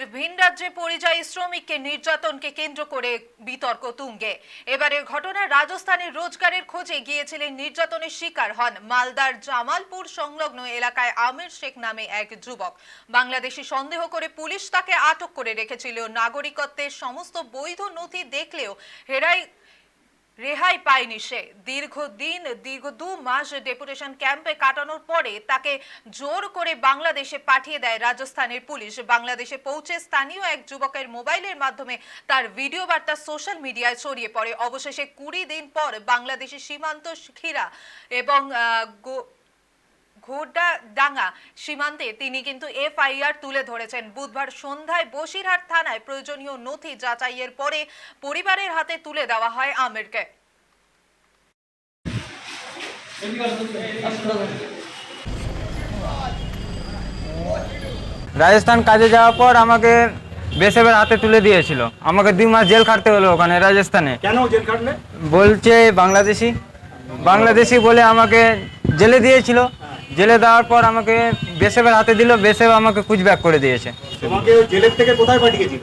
ফের ভিন রাজ্যে পরিযায়ী শ্রমিককে নির্যাতনকে কেন্দ্র করে বিতর্ক তুঙ্গে। এবারে ঘটনা রাজস্থানের রোজগারের খোঁজে গিয়েছিলেন নির্যাতনের শিকার হন মালদার জামালপুর সংলগ্ন এলাকায় আমির শেখ নামে এক যুবক। বাংলাদেশি সন্দেহ করে পুলিশ তাকে আটক করে রেখেছিল। নাগরিকত্বের সমস্ত বৈধ নথি দেখলেও হেরাই রেহাই পায়নি সে। দীর্ঘদিন, দীর্ঘ দু মাস ডেপুটেশন ক্যাম্পে কাটানোর পরে তাকে জোর করে বাংলাদেশে পাঠিয়ে দেয় রাজস্থানের পুলিশ। বাংলাদেশে পৌঁছে স্থানীয় এক যুবকের মোবাইলের মাধ্যমে তার ভিডিও বার্তা সোশ্যাল মিডিয়ায় ছড়িয়ে পড়ে। অবশেষে কুড়ি দিন পর বাংলাদেশি সীমান্ত খিরা এবং ঘোড়াডাঙ্গা সীমান্তে তিনি কিন্তু এফআইআর তুলে ধরেছেন। বুধবার সন্ধ্যায় বসিরহাট থানায় প্রয়োজনীয় নথি যাচাইয়ের পরে পরিবারের হাতে তুলে দেওয়া হয় আমিরকে। রাজস্থান কাজে যাওয়ার পর আমাকে বেসেবের হাতে তুলে দিয়েছিল। আমাকে দুই মাস জেল খাটতে হলো ওখানে রাজস্থানে। কেন জেল খাটলে? বলছে বাংলাদেশি। বাংলাদেশি বলে আমাকে জেলে দিয়েছিল। জেলে দেওয়ার পর আমাকে বেসেবের হাতে দিল বেসেব আমাকে কুচব্যাক করে দিয়েছে। তোমাকে জেলের থেকে কোথায় পাঠিয়েছিল?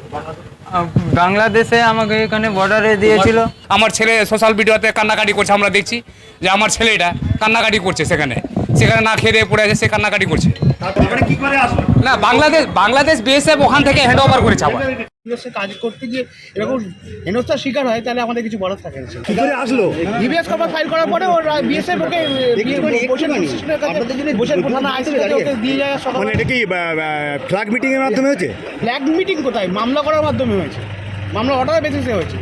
বাংলাদেশে আমাকে এখানে বর্ডারে দিয়েছিল। আমার ছেলে সোশ্যাল মিডিয়াতে কান্নাকাটি করছে আমরা দেখছি যে আমার ছেলেটা কান্নাকাটি করছে সেখানে। সেখানে না খেয়ে পড়ে আছে সে কান্নাকাটি করছে। তারপরে কি করে আসলো? না বাংলাদেশ বাংলাদেশ বিএসএফ ওখান থেকে হ্যান্ড ওভার করেছে আবার। ইউএসএ কাজ করতে গিয়ে এরকম হেনস্থার শিকার হয় তাহলে আমাদের কিছু বলার থাকে না। কি করে আসলো? বিবিএস খবর ফাইল করার পরে ওর বিএসএফ ওকে বসেন থানা আইসি ওকে দিয়ে যায় সকাল মানে এটা কি ফ্ল্যাগ মিটিং এর মাধ্যমে হয়েছে? ফ্ল্যাগ মিটিং কোথায়? মামলা করার মাধ্যমে হয়েছে। মামলা অর্ডার বেসিসে হয়েছে।